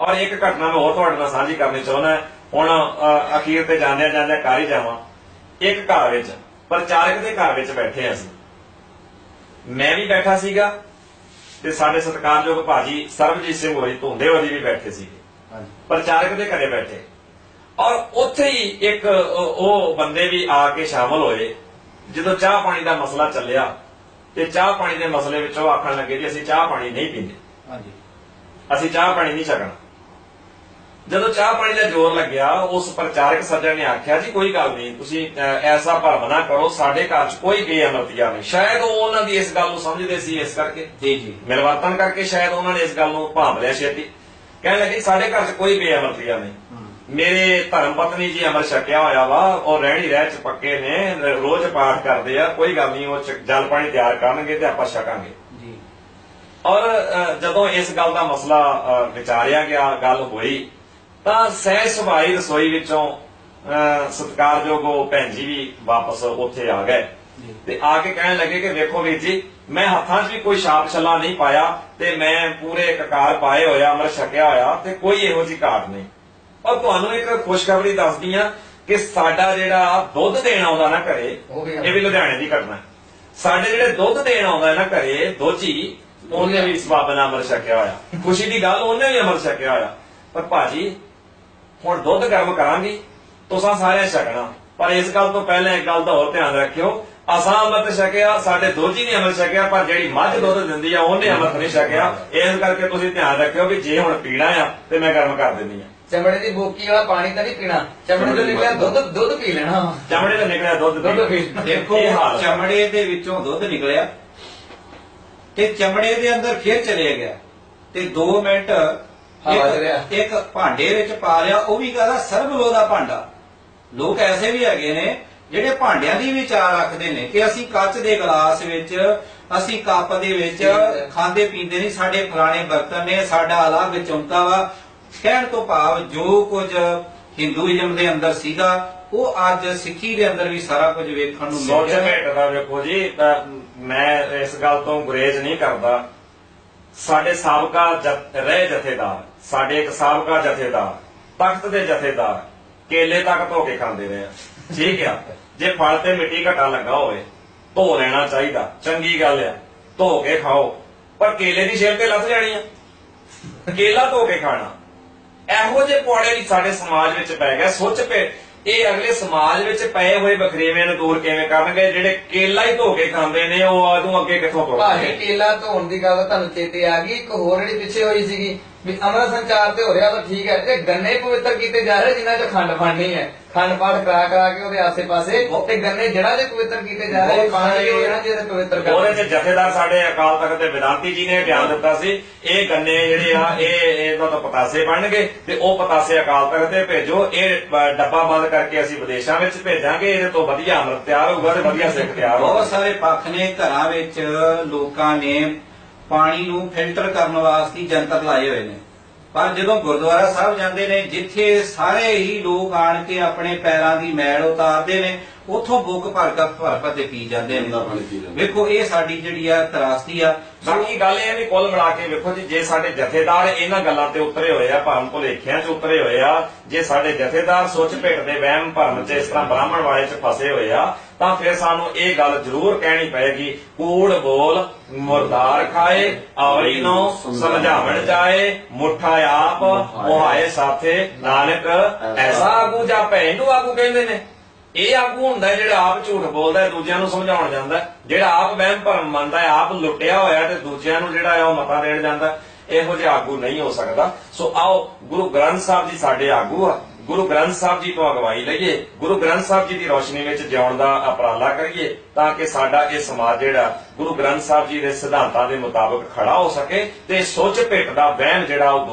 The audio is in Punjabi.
ਔਰ ਇੱਕ ਘਟਨਾ ਮੈਂ ਹੋਰ ਤੁਹਾਡੇ ਨਾਲ ਸਾਂਝੀ ਕਰਨੀ ਚਾਹੁੰਦਾ ਹੁਣ ਅਖੀਰ ਤੇ ਜਾਂਦਿਆਂ ਜਾਂਦਿਆਂ ਕਰ ਹੀ ਜਾਵਾਂ। ਇੱਕ ਘਰ ਵਿੱਚ ਪ੍ਰਚਾਰਕ ਦੇ ਘਰ ਵਿੱਚ ਬੈਠੇ ਅਸੀਂ। ਮੈਂ ਵੀ ਬੈਠਾ ਸੀਗਾ ਤੇ ਸਾਡੇ ਸਤਿਕਾਰਯੋਗ ਭਾਜੀ ਸਰਬਜੀਤ ਸਿੰਘ ਹੋਰੀ ਧੁੰਦੇਵਾਲੀ ਵੀ ਬੈਠੇ ਸੀਗੇ। ਹਾਂਜੀ। ਪ੍ਰਚਾਰਕ ਦੇ ਘਰੇ ਬੈਠੇ। ਔਰ ਉੱਥੇ ਹੀ ਇੱਕ ਉਹ ਉਹ ਬੰਦੇ ਵੀ ਆ ਕੇ ਸ਼ਾਮਲ ਹੋਏ। ਜਦੋਂ ਚਾਹ ਪਾਣੀ ਦਾ ਮਸਲਾ ਚੱਲਿਆ ਤੇ ਚਾਹ ਪਾਣੀ ਦੇ ਮਸਲੇ ਵਿੱਚ ਉਹ ਆਖਣ ਲੱਗੇ ਜੀ ਅਸੀਂ ਚਾਹ ਪਾਣੀ ਨਹੀਂ ਪੀਂਦੇ। ਹਾਂਜੀ। ਅਸੀਂ ਚਾਹ ਪਾਣੀ ਨਹੀਂ ਛਕਣਾ। ਜਦੋਂ ਚਾਹ ਪਾਣੀ ਦਾ ਜ਼ੋਰ ਲੱਗਿਆ ਉਸ ਪ੍ਰਚਾਰਕ ਸੱਜਣ ਨੇ ਆਖਿਆ ਜੀ ਕੋਈ ਗੱਲ ਨਹੀਂ ਤੁਸੀਂ ਐਸਾ ਭਰਮ ਨਾ ਕਰੋ ਸਾਡੇ ਘਰ 'ਚ ਕੋਈ ਬੇਅਮਰਤੀਆ ਨਹੀਂ। ਸ਼ਾਇਦ ਉਹ ਉਹਨਾਂ ਦੀ ਇਸ ਗੱਲ ਨੂੰ ਸਮਝਦੇ ਸੀ ਇਸ ਕਰਕੇ। ਜੀ ਜੀ ਮਿਲਵਰਤਨ ਕਰਕੇ ਸ਼ਾਇਦ ਉਹਨਾਂ ਨੇ ਇਸ ਗੱਲ ਨੂੰ ਭਾਂਬ ਲਿਆ ਛੇਤੀ। ਕਹਿਣ ਲੱਗੇ ਸਾਡੇ ਘਰ 'ਚ ਕੋਈ ਬੇਅਮਰਤੀਆ ਨਹੀਂ। ਮੇਰੇ ਧਰਮ ਪਤਨੀ ਜੀ ਅਮਰ ਛਕਿਆ ਹੋਇਆ ਵਾ ਉਹ ਰਹਿਣੀ ਰਹਿ ਚ ਪੱਕੇ ਨੇ ਰੋਜ਼ ਪਾਠ ਕਰਦੇ ਆ ਕੋਈ ਗੱਲ ਨਹੀਂ ਉਹ ਜਲ ਪਾਣੀ ਤਿਆਰ ਕਰਨਗੇ ਤੇ ਆਪਾਂ ਛਕਾਂਗੇ। ਜੀ। ਔਰ ਜਦੋਂ ਇਸ ਗੱਲ ਦਾ ਮਸਲਾ ਵਿਚਾਰਿਆ ਗਿਆ ਗੱਲ ਹੋਈ ਤਾਂ ਸਹਿ ਸੁਭਾਈ ਰਸੋਈ ਵਿੱਚੋਂ ਸਤਿਕਾਰਯੋਗ ਉਹ ਭੈਣ ਜੀ ਵੀ ਵਾਪਸ ਉੱਥੇ ਆ ਗਏ। ਜੀ। ਤੇ ਆ ਕੇ ਕਹਿਣ ਲੱਗੇ ਕਿ ਵੇਖੋ ਵੀਰ ਜੀ ਮੈਂ ਹੱਥਾਂ 'ਚ ਵੀ ਕੋਈ ਛਾਪ ਛੱਲਾ ਨਹੀਂ ਪਾਇਆ ਤੇ ਮੈਂ ਪੂਰੇ ਕਕਾਰ ਪਾਏ ਹੋਇਆ ਅਮਰ ਛਕਿਆ ਹੋਇਆ ਤੇ ਕੋਈ ਇਹੋ ਜਿਹੀ ਘਾਟ ਨਹੀਂ। ਔਰ ਤੁਹਾਨੂੰ ਇੱਕ ਖੁਸ਼ਖਬਰੀ ਦੱਸਦੀ ਆ ਕਿ ਸਾਡਾ ਜਿਹੜਾ ਦੁੱਧ ਦੇਣ ਆਉਂਦਾ ਨਾ ਘਰੇ ਇਹ ਵੀ ਲੁਧਿਆਣੇ ਦੀ ਘਟਨਾ। ਸਾਡੇ ਜਿਹੜੇ ਦੁੱਧ ਦੇਣ ਆਉਂਦਾ ਨਾ ਘਰੇ ਦੋਜੀ ਉਹਨੇ ਵੀ ਇਸ ਬਾਬਾ ਨਾਲ ਅਮਰ ਛਕਿਆ ਹੋਇਆ। ਖੁਸ਼ੀ ਦੀ ਗੱਲ ਉਹਨੇ ਵੀ ਅਮਰ ਛਕਿਆ ਹੋਇਆ। ਪਰ ਭਾਜੀ ਹੁਣ ਦੁੱਧ ਗਰਮ ਕਰਾਂਗੇ ਤੁਸੀਂ ਸਾਰੇ ਛਕਣਾ। ਪਰ ਇਸ ਗੱਲ ਤੋਂ ਪਹਿਲਾਂ ਇੱਕ ਗੱਲ ਦਾ ਹੋਰ ਧਿਆਨ ਰੱਖਿਓ। ਅਸਾਂ ਅੰਮ੍ਰਿਤ ਛਕਿਆ ਸਾਡੇ ਦੋਜੀ ਨੇ ਅੰਮ੍ਰਿਤ ਛਕਿਆ ਪਰ ਜਿਹੜੀ ਮੱਝ ਦੁੱਧ ਦਿੰਦੀ ਆ ਉਹਨੇ ਅੰਮ੍ਰਿਤ ਨਹੀਂ ਛਕਿਆ। ਇਸ ਕਰਕੇ ਤੁਸੀਂ ਧਿਆਨ ਰੱਖਿਓ ਵੀ ਜੇ ਹੁਣ ਪੀਣਾ ਆ ਤੇ ਮੈਂ ਗਰਮ ਕਰ ਦਿੰਦੀ ਆ। ਚਮੜੇ ਦੀ ਬੋਕੀ ਵਾਲਾ ਪਾਣੀ ਤਾਂ ਨਹੀਂ ਪੀਣਾ। ਚਮੜੇ ਤੋਂ ਨਿਕਲਿਆ ਦੁੱਧ ਦੁੱਧ ਪੀ ਲੈਣਾ। ਚਮੜੇ ਤੋਂ ਨਿਕਲਿਆ ਦੁੱਧ ਦੁੱਧ ਪੀ। ਦੇਖੋ। ਚਮੜੇ ਦੇ ਵਿੱਚੋਂ ਦੁੱਧ ਨਿਕਲਿਆ ਤੇ ਚਮੜੇ ਦੇ ਅੰਦਰ ਫਿਰ ਚਲੇ ਗਿਆ। ਤੇ 2 ਮਿੰਟ ਹਵਾ ਚ ਰਿਹਾ। ਇੱਕ ਇੱਕ ਭਾਂਡੇ ਵਿੱਚ ਪਾ ਲਿਆ ਉਹ ਵੀ ਕਹਦਾ ਸਰਬਲੋ ਦਾ ਭਾਂਡਾ। ਲੋਕ ਐਸੇ ਵੀ ਹੈਗੇ ਨੇ ਜਿਹੜੇ ਭਾਂਡਿਆਂ ਦੀ ਵੀ ਚਾਹ ਰੱਖਦੇ ਨੇ ਕਿ ਅਸੀਂ ਕੱਚ ਦੇ ਗਲਾਸ ਵਿੱਚ ਅਸੀਂ ਕੱਪ ਦੇ ਵਿੱਚ ਖਾਂਦੇ ਪੀਂਦੇ ਨਹੀਂ ਸਾਡੇ ਪੁਰਾਣੇ ਬਰਤਨ ਨੇ ਸਾਡਾ ਅਲੱਗ ਚੌਂਕਾ ਵਾ। ਕਹਿਣ ਤੋਂ ਭਾਵ ਜੋ ਕੁਝ ਹਿੰਦੂਇਜ਼ਮ ਦੇ ਅੰਦਰ ਸੀਗਾ ਉਹ ਅੱਜ ਸਿੱਖੀ ਦੇ ਅੰਦਰ ਵੀ ਸਾਰਾ ਕੁਝ ਵੇਖਣ ਨੂੰ ਮਿਲ ਸੋਚ ਰਿਹਾ ਹੈ। ਵੇਖੋ ਜੀ ਤਾਂ ਮੈਂ ਇਸ ਗੱਲ ਤੋਂ ਗੁਰੇਜ਼ ਨਹੀਂ ਕਰਦਾ। ਸਾਡੇ ਸਾਬਕਾ ਜਥ- ਜਥੇਦਾਰ, ਸਾਡੇ ਇੱਕ ਸਾਬਕਾ ਜਥੇਦਾਰ, ਤਖਤ ਦੇ ਜਥੇਦਾਰ ਕੇਲੇ ਤੱਕ ਧੋ ਕੇ ਖਾਂਦੇ ਰਹੇ ਆ। ਠੀਕ ਆ? ਜੇ ਫਲ ਤੇ ਮਿੱਟੀ ਘਟਾ ਲੱਗਾ ਹੋਵੇ, ਧੋ ਲੈਣਾ ਚਾਹੀਦਾ, ਚੰਗੀ ਗੱਲ ਆ। ਧੋ ਕੇ ਖਾਓ। ਪਰ ਕੇਲੇ ਦੀ ਛਿੱਲ ਤੇ ਲੱਥ ਜਾਣੀ ਆ। ਕੇਲਾ ਧੋ ਕੇ ਖਾਣਾ। ਇਹੋ ਜਿਹੇ ਪੁਆੜੇ ਵੀ ਸਾਡੇ ਸਮਾਜ ਵਿੱਚ ਪੈ ਗਿਆ ਸੋਚ ਪੇ ਇਹ ਅਗਲੇ ਸਮਾਜ ਵਿੱਚ ਪਏ ਹੋਏ ਬਖਰੇਵੇਂ ਨੂੰ ਦੂਰ ਕਿਵੇਂ ਕਰਨਗੇ? ਜਿਹੜੇ ਕੇਲਾ ਹੀ ਧੋ ਕੇ ਖਾਂਦੇ ਨੇ, ਉਹ ਆਦੋਂ ਅੱਗੇ ਕਿੱਥੋਂ ਭਾਜੀ ਕੇਲਾ ਧੋਣ ਦੀ ਗੱਲ ਤੁਹਾਨੂੰ ਚੇਤੇ ਆ ਗਈ, ਇੱਕ ਹੋਰ ਜਿਹੜੀ ਪਿੱਛੇ ਹੋਈ ਸੀਗੀ ਵੀ ਅਮਰ ਸੰਚਾਰ ਤੇ ਹੋ ਰਿਹਾ ਤਾਂ ਠੀਕ ਹੈ। ਤੇ ਗੰਨੇ ਪਵਿੱਤਰ ਕੀਤੇ ਜਾ ਰਹੇ ਜਿਨ੍ਹਾਂ 'ਚ ਖੰਡ ਫੜਨੀ ਹੈ ਖੰਡ ਪਾਠ ਕਰਾ ਕਰਾ ਕੇ ਉਹਦੇ ਆਸੇ-ਪਾਸੇ ਤੇ ਗੰਨੇ ਜਿਹੜਾ ਦੇ ਪਵਿੱਤਰ ਕੀਤੇ ਜਾ ਰਹੇ ਬਹੁਤ ਪਾਣੀ ਉਹ ਜਿਹੜਾ ਜਿਹਦੇ ਪਵਿੱਤਰ ਉਹਦੇ ਕਰਦੇ ਚ ਜਥੇਦਾਰ ਸਾਡੇ ਅਕਾਲ ਤਖਤ ਦੇ ਵਿਦਾਂਤੀ ਜੀ ਨੇ ਬਿਆਨ ਦਿੱਤਾ ਸੀ ਇਹ ਗੰਨੇ ਜਿਹੜੇ ਆ ਇਹ ਇਹਨਾਂ ਤੋਂ ਪਤਾਸੇ ਬਣਨਗੇ ਤੇ ਉਹ ਪਤਾਸੇ ਅਕਾਲ ਤਖਤ ਤੇ ਭੇਜੋ। ਇਹ ਡੱਬਾ ਬੰਦ ਕਰਕੇ ਅਸੀਂ ਵਿਦੇਸ਼ਾਂ ਵਿੱਚ ਭੇਜਾਂਗੇ ਇਹਦੇ ਤੋਂ ਵਧੀਆ ਅੰਮ੍ਰਿਤ ਤਿਆਰ ਹੋਊਗਾ ਤੇ ਵਧੀਆ ਸਿੱਖ ਤਿਆਰ ਬਹੁਤ ਹੋਊਗਾ ਸਾਰੇ ਪੱਖ ਨੇ ਘਰਾਂ ਵਿੱਚ ਲੋਕਾਂ ਨੇ ਪਾਣੀ ਨੂੰ ਫਿਲਟਰ ਕਰਨ ਵਾਸਤੇ ਜੰਤਰ ਲਾਏ ਹੋਏ ਨੇ। ਪਰ ਜਦੋਂ ਗੁਰਦੁਆਰਾ ਸਾਹਿਬ ਜਾਂਦੇ ਨੇ, ਜਿੱਥੇ ਸਾਰੇ ਹੀ ਲੋਕ ਆਣ ਕੇ ਆਪਣੇ ਪੈਰਾਂ ਦੀ ਮੈਲ ਉਤਾਰਦੇ ਨੇ ਉਥੋਂ ਬੁੱਕ ਭਰ ਕੇ ਭਰ ਭਰ ਤੇ ਪੀ ਜਾਂਦੇ ਨੇ ਵੇਖੋ ਇਹ ਸਾਡੀ ਜਿਹੜੀ ਆ ਤਰਾਸਦੀ ਆ। ਬਾਕੀ ਗੱਲ ਇਹ ਵੀ ਕੁੱਲ ਮਿਲਾ ਕੇ ਵੇਖੋ ਜੀ ਜੇ ਸਾਡੇ ਜਥੇਦਾਰ ਇਹਨਾਂ ਗੱਲਾਂ ਤੇ ਉਤਰੇ ਹੋਏ ਆ ਭਰਮ ਭੁਲੇਖਿਆਂ 'ਚ ਉਤਰੇ ਹੋਏ ਆ ਜੇ ਸਾਡੇ ਜਥੇਦਾਰ ਸੋਚ ਭੇਟ ਦੇ ਵਹਿਮ ਭਰਮ 'ਚ ਇਸ ਤਰ੍ਹਾਂ ਬ੍ਰਾਹਮਣ ਵਾਲੇ 'ਚ ਫਸੇ ਹੋਏ ਆ ਤਾਂ ਫਿਰ ਸਾਨੂੰ ਇਹ ਗੱਲ ਜ਼ਰੂਰ ਕਹਿਣੀ ਪਏਗੀ ਕੂੜ ਬੋਲ ਮੁਰਦਾਰ ਖਾਏ ਔਰੀ ਨੂੰ ਸਮਝਾਵਣ ਜਾਏ ਮੁੱਠਾ ਆਪ ਮੁਹਾਏ ਸਾਥੇ ਨਾਨਕ ਐਸਾ ਆਗੂ ਜਾਂ ਭੈਣ ਨੂੰ ਆਗੂ ਕਹਿੰਦੇ ਨੇ। ਇਹ ਆਗੂ ਹੁੰਦਾ ਜਿਹੜਾ ਆਪ ਝੂਠ ਬੋਲਦਾ ਹੈ, ਦੂਜਿਆਂ ਨੂੰ ਸਮਝਾਉਣ ਜਾਂਦਾ ਜਿਹੜਾ ਆਪ ਵਹਿਮ ਭਰਮ ਮੰਨਦਾ ਹੈ, ਆਪ ਲੁੱਟਿਆ ਹੋਇਆ ਤੇ ਦੂਜਿਆਂ ਨੂੰ ਜਿਹੜਾ ਹੈ ਉਹ ਮਤਾ ਦੇਣ ਜਾਂਦਾ ਇਹੋ ਜਿਹਾ ਆਗੂ ਨਹੀਂ ਹੋ ਸਕਦਾ। ਸੋ ਆਓ, ਗੁਰੂ ਗ੍ਰੰਥ ਸਾਹਿਬ ਜੀ ਸਾਡੇ ਆਗੂ ਆ। ਗੁਰੂ ਗ੍ਰੰਥ ਸਾਹਿਬ ਜੀ ਤੋਂ ਅਗਵਾਈ ਲਈਏ। ਗੁਰੂ ਗ੍ਰੰਥ ਸਾਹਿਬ ਜੀ ਦੀ ਰੋਸ਼ਨੀ ਵਿੱਚ ਜਿਉਣ ਦਾ ਉਪਰਾਲਾ ਕਰੀਏ ਤਾਂ ਕਿ ਸਾਡਾ ਇਹ ਸਮਾਜ ਜਿਹੜਾ ਗੁਰੂ ਗ੍ਰੰਥ ਸਾਹਿਬ ਜੀ ਦੇ ਸਿਧਾਂਤਾਂ ਦੇ ਮੁਤਾਬਕ ਖੜਾ ਹੋ ਸਕੇ ਤੇ ਸੋਚ ਭਿੱਟ ਦਾ ਵਹਿਮ ਜਿਹੜਾ ਉਹ